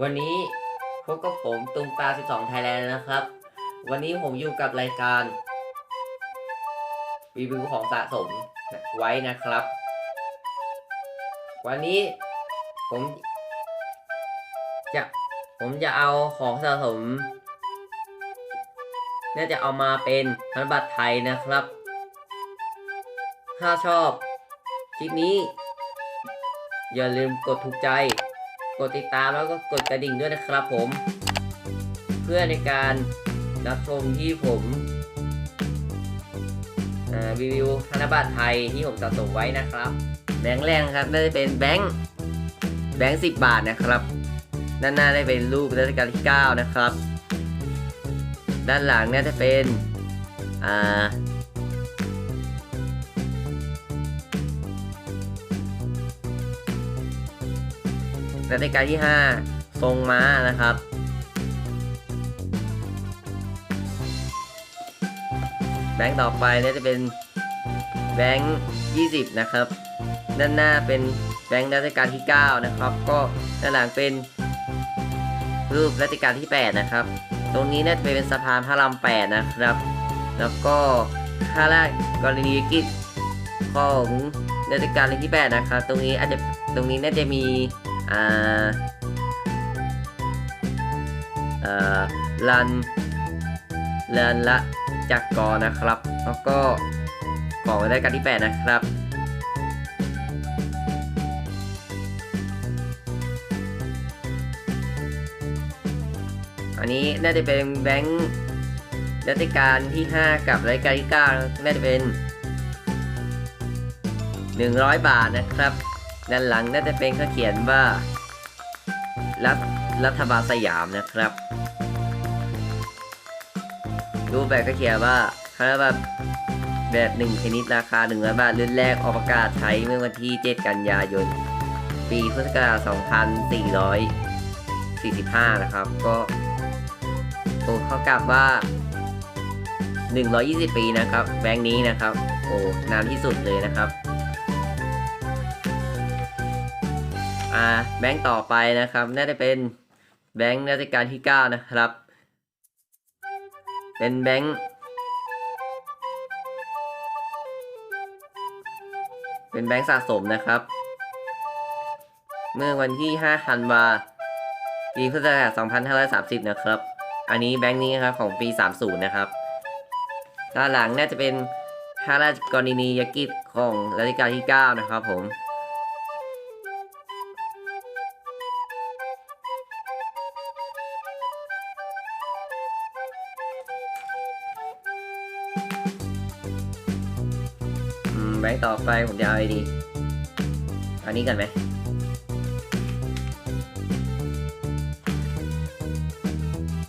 วันนี้พบกับผมตุงปลา12 ไทยแลนด์นะครับ วันนี้ผมอยู่กับรายการรีวิวของสะสมไว้นะครับ วันนี้ผม จะผมจะเอาของสะสม น่าจะเอามาเป็นธนบัตรไทยนะครับ ถ้าชอบคลิปนี้ อย่าลืมกดถูกใจ ดติดตามแล้วก็กดกระดิ่งด้วยนะครับผม เพื่อในการรับชมที่ผมอ่ารีวิวธนบัตรไทยที่ผมสะสมไว้นะครับ แบงค์แรกครับน่าจะเป็นแบงค์แบงค์สิบบาทนะครับ ด้านหน้าได้เป็นรูปรัชกาลที่ 9 นะครับ ด้านหลังน่าจะเป็นอ่า รัชกาลที่ 5 ทรงม้านะครับแบงค์ต่อไปเนี่ยจะเป็นแบงค์20 นะครับ ด้านหน้าเป็นแบงค์รัชกาลที่ 9 นะครับ ก็ด้านหลังเป็นรูปรัชกาลที่ 8 นะครับ ตรงนี้น่าจะเป็นสะพานพระราม8นะครับ แล้วก็ข้าราชกรณียกิจของรัชกาลที่ 8 นะครับ ตรงนี้อาจจะตรงนี้น่าจะมี อ่าเอ่อลันลันละจักรกรนะครับ แล้วก็ของรายการที่8นะครับ อันนี้น่าจะเป็นแบงค์รัชการที่ 5 กับรายการที่9น่าจะเป็น 100 บาทนะครับ ด้านหลังน่าจะเป็นเขาเขียนว่ารัฐรัฐบาลสยามนะครับ รูปแบบก็เขียนว่าคาราบาแบบหนึ่งชนิดราคา100บาทรุ่นแรกออกประกาศใช้เมื่อวันที่ 7 กันยายน ปีพุทธศักราช2445 นะครับ ก็ตรงเขากลับว่า 120 ปีนะครับ แบงค์นี้นะครับ โอ้นานที่สุดเลยนะครับ อ่าแบงค์ต่อไปนะครับ น่าจะเป็นแบงค์ราชการที่ 9 นะครับ เป็นแบงค์เป็นแบงค์สะสมนะครับ เมื่อวันที่5ธันวาปีพุทธศักราช2530 นะครับ อันนี้แบงค์นี้ครับของปี 30 นะครับด้านหลังน่าจะเป็นพระราชกรณียกิจของรัชกาลที่ 9 นะครับผม ไปผมจะเอาไรดีอันนี้กันไหม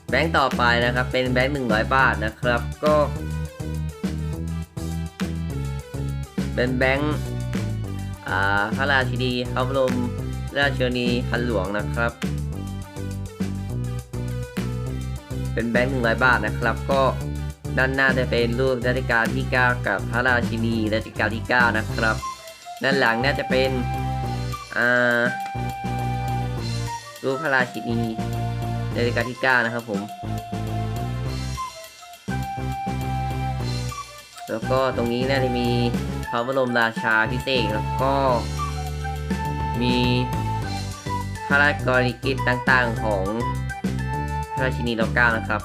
แบงค์ต่อไปนะครับ เป็นแบงค์หนึ่งร้อยบาทนะครับ ก็ เป็นแบงค์อ่าพระราชินีพระบรมราชชนีพันหลวงนะครับ เป็นแบงค์หนึ่งร้อยบาทนะครับก็ ด้านหน้าจะเป็นรูปรัชกาลที่ 9 กับพระราชินีรัชกาลที่ 9 นะครับ ด้านหลังน่าจะเป็นรูปพระราชินีรัชกาลที่ 9 นะครับผม แล้วก็ตรงนี้น่าจะมีพระบรมราชาพิเศษแล้วก็มีพระราชกรณียกิจต่างๆของพระราชินีรัชกาลนะครับ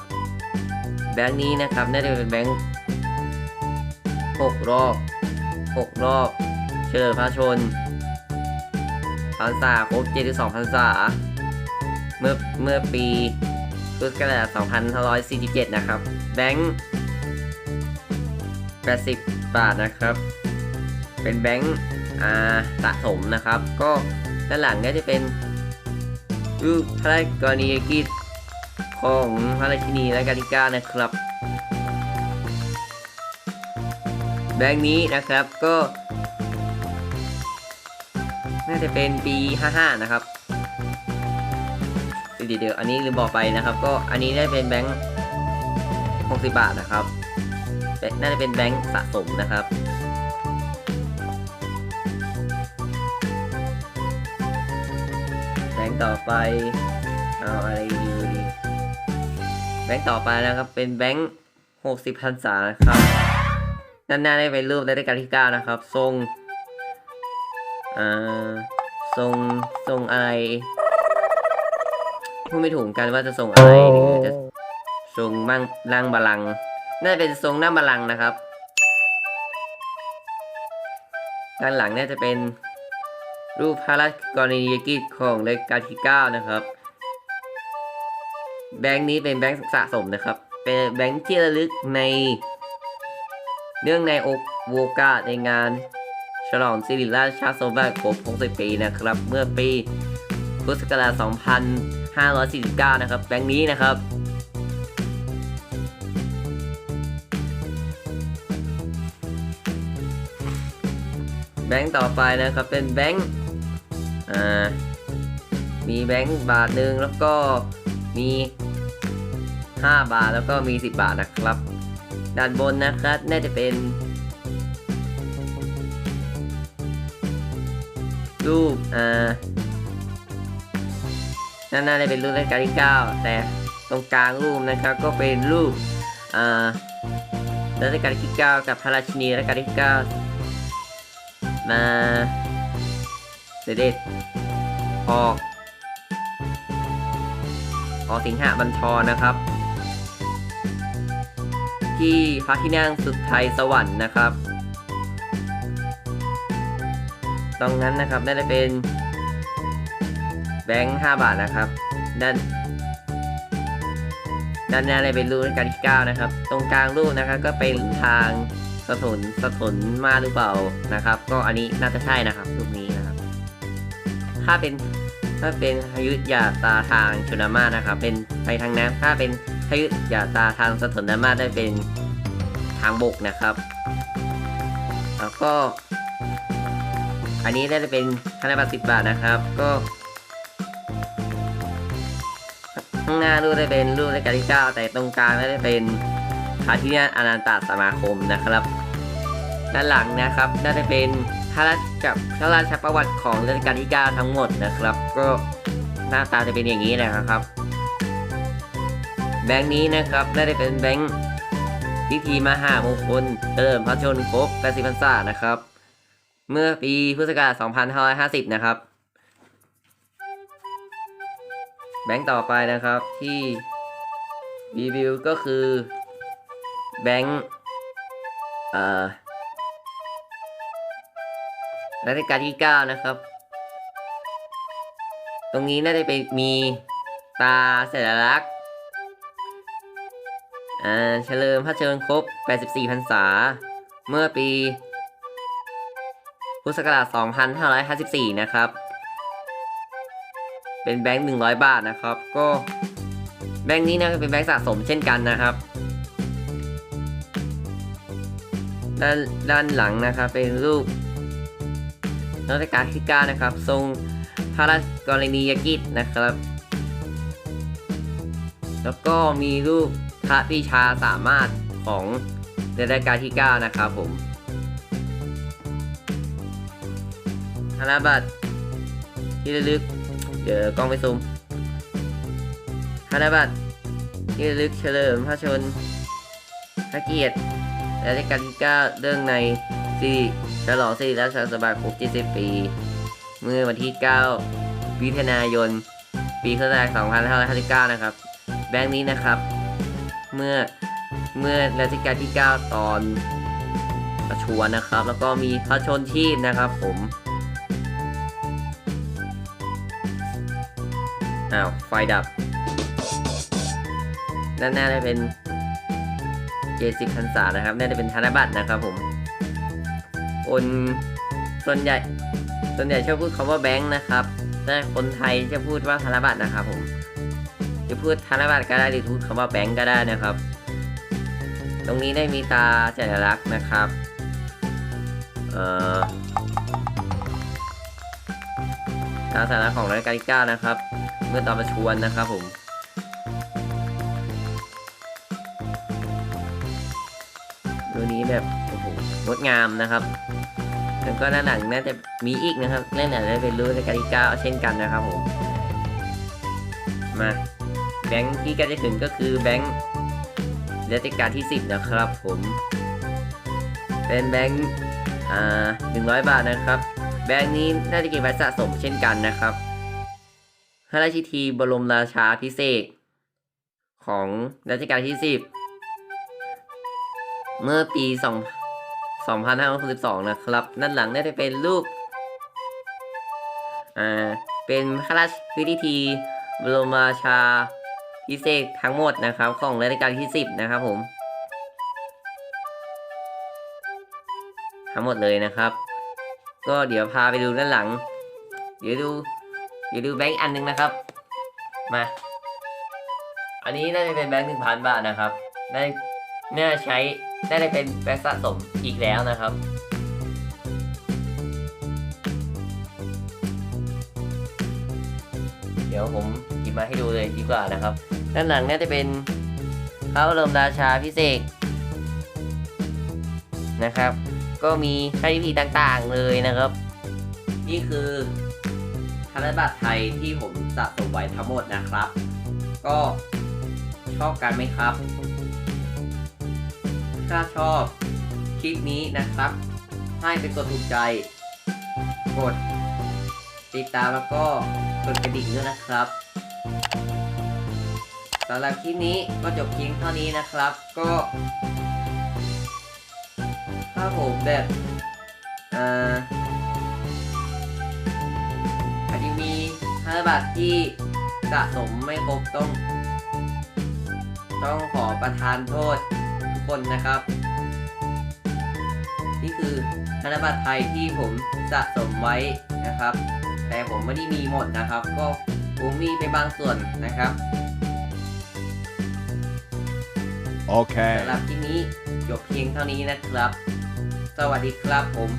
แบงค์นี้นะครับน่าจะเป็นแบงค์หกรอบหกรอบเชิญพระชนพรรษาครบ72พรรษา เมื่อเมื่อปีพุทธศักราช2547 นะครับ แบงค์80 บาทนะครับ เป็นแบงค์อ่าสะสมนะครับ ก็ด้านหลังก็จะเป็นรูปพระราชกรณียกิจ ของพระราชินีและกาลิก้านะครับ แบงค์นี้นะครับก็ น่าจะเป็นปี 55 นะครับ เดี๋ยวเดี๋ยวอันนี้ลืมบอกไปนะครับ ก็อันนี้ได้เป็นแบงค์ 60 บาทนะครับ น่าจะเป็นแบงค์สะสมนะครับดบงค์ต่อไป เอาอะไรดี บงค์ต่อไปนะครับ เป็นแบงค์หกสิบพรรษานะครับด้านหน้าได้เป็นรูปรัชกาลที่เก้านะครับ ทรงอ่าทรงทรงอะไรพูดไม่ถูกกันว่าจะทรงอะไรหรือจะทรงมั่งนั่งบาลังก์น่าจะเป็นทรงนั่งบาลังก์นะครับ ด้านหลังน่าจะเป็นรูปพระราชกรณียกิจของรัชกาลที่ 9 นะครับ แบงค์นี้เป็นแบงค์สะสมนะครับ เป็นแบงค์ที่ระลึกใน เนื่องในโอโอกาสในงาน ฉลองสิริราชสมบัติครบ 60 ปีนะครับ เมื่อปีพุทธศักราช2549 นะครับ แบงค์นี้นะครับแบงค์ต่อไปนะครับเป็นแบงค์มีแบงค์บาทหนึ่งแล้วก็มี 5 บาทแล้วก็มี 10 บาทนะครับ ด้านบนนะครับน่าจะเป็น รูปอ่านั่นน่าจะเป็นรูปรัชกาลที่ 9 แต่ตรงกลางรูปนะครับก็เป็นรูปอ่ารัชกาลที่ 9 กับพระราชินีรัชกาลที่ 9 มาเสด็จออกออกสิงหบัญชรนะครับ ที่พระที่นั่งสุดไทยสวรรค์นะครับตรงนั้นนะครับน่าจะเป็นแบงค์5บาทนะครับ ด้านด้านหน้าเลยเป็นรูปกาลที่9นะครับ ตรงกลางรูปนะครับก็เป็นทางสถนสถนมาหรือเปล่านะครับ ก็อันนี้น่าจะใช่นะครับรูปนี้นะครับ ถ้าเป็นถ้าเป็นพายุยาตาทางชนมานะครับ เป็นไปทางน้ำถ้าเป็น พายุยาตาทางสถนมาได้เป็นทางบกนะครับ แล้วก็ อันนี้ได้เป็นธนบัตรสิบบาทนะครับ ก็ ข้างหน้ารูปได้เป็นรูปรัชกาลที่9แต่ตรงกลางได้เป็นพระที่นั่งอนันตสมาคมนะครับ ด้านหลังนะครับน่าจะเป็นพระราชกับพระราชประวัติของรัชกาลที่9ทั้งหมดนะครับ ก็หน้าตาจะเป็นอย่างนี้นะครับ แบงค์นี้นะครับน่าจะเป็นแบงค์พิธีมหามงคลเฉลิมพระชนครบ80พรรษานะครับ เมื่อปีพุทธศักราช2550 นะครับ แบงค์ต่อไปนะครับที่รีวิวก็คือแบงค์เอ่อรัชกาลที่ 9 นะครับ ตรงนี้น่าจะเป็นมีตาสัญลักษณ์ เฉลิมพระเชนม์ครบ 84พรรษา เมื่อปี พุทธศักราช 2554 นะครับ เป็นแบงค์ 100 บาทนะครับ ก็แบงค์นี้นะเป็นแบงค์สะสมเช่นกันนะครับ ด้านด้านหลังนะครับเป็นรูปรัชกาลที่9นะครับ ทรงพระราชกรณียกิจนะครับ แล้วก็มีรูป ระปีชาสามารถของรัชกาลที่ 9 นะครับผมธนบัตรที่ระลึก เดี๋ยวกล้องไปซูมธนบัตรที่ระลึกเฉลิมพระชนม์พระเกียรติรัชกาลที่ 9 เรื่องในสิริฉลองสิริราชสมบัติครบ70 ปี เมื่อวันที่9มิถุนายน ปีพุทธศักราช2559 นะครับ แบงค์นี้นะครับ เมื่อเมื่อรัชกาลที่ 9 ตอนประชวรนะครับ แล้วก็มีพระชนชีพนะครับผมอ้าวไฟดับ ด้านหน้าได้เป็น70พรรษานะครับ น่าจะเป็นธนบัตรนะครับผมคนส่วนใหญ่ ส่วนใหญ่ชอบพูดคำว่าแบงค์นะครับ แต่คนไทยจะพูดว่าธนบัตรนะครับผม จะพูดธนบัตรก็ได้หรือพูดคำว่าแบงค์ก็ได้นะครับ ตรงนี้ได้มีตาสัญลักษณ์นะครับเอ่อตาสัญลักษณ์ของรัชกาลที่9นะครับ เมื่อตอนประชวรนะครับผมตัวนี้แบบโอ้โหงดงามนะครับแล้วก็ด้านหลังน่าจะมีอีกนะครับเล่นอาจจะเป็นรูปรัชกาลที่9เช่นกันนะครับผมมา แบงค์ที่ใกล้จะถึงก็คือแบงค์รัชกาลที่ 10 นะครับผม เป็นแบงค์อ่า100บาทนะครับ แบงค์นี้น่าจะเก็บไว้สะสมเช่นกันนะครับพระราชินีบรมราชาพิเศษของรัชกาลที่ 10 เมื่อปี 2 2562 นะครับด้านหลังน่าจะเป็นรูปอ่าเป็นพระราชพิธีบรมราชา พิเศษกทั้งหมดนะครับของรัชกาลที่ 10 นะครับผม ทั้งหมดเลยนะครับ ก็เดี๋ยวพาไปดูด้านหลัง เดี๋ยวดูเดี๋ยวดูแบงค์อันหนึงนะครับ มา อันนี้น่าจะเป็นแบงค์หนึ่งพันบาทนะครับน่าน่าใช้น่าจะเป็นแบงค์สะสมอีกแล้วนะครับเดี๋ยวผมหยิบมาให้ดูเลยดีกว่านะครับ ด้านหลังน่าจะเป็นพระบรมราชาพิเศษนะครับ ก็มีค่าพิธีต่างๆเลยนะครับ นี่คือธนบัตรไทยที่ผมสะสมไว้ทั้งหมดนะครับ ก็ชอบกันไหมครับ ถ้าชอบคลิปนี้นะครับ ให้ไปกดถูกใจ กดติดตามแล้วก็กดกระดิ่งด้วยนะครับ สำหรับคลิปนี้ก็จบเพียงเท่านี้นะครับ ก็ ถ้าผมแบบอ่าอาจจะมีธนบัตรที่สะสมไม่ครบต้อง ต้องขอประทานโทษทุกคนนะครับ นี่คือธนบัตรไทยที่ผมสะสมไว้นะครับ แต่ผมไม่ได้มีหมดนะครับ ก็ผมมีไปบางส่วนนะครับ โอเคสำหรับที่นี้จบเพียงเท่านี้นะครับ สวัสดีครับผม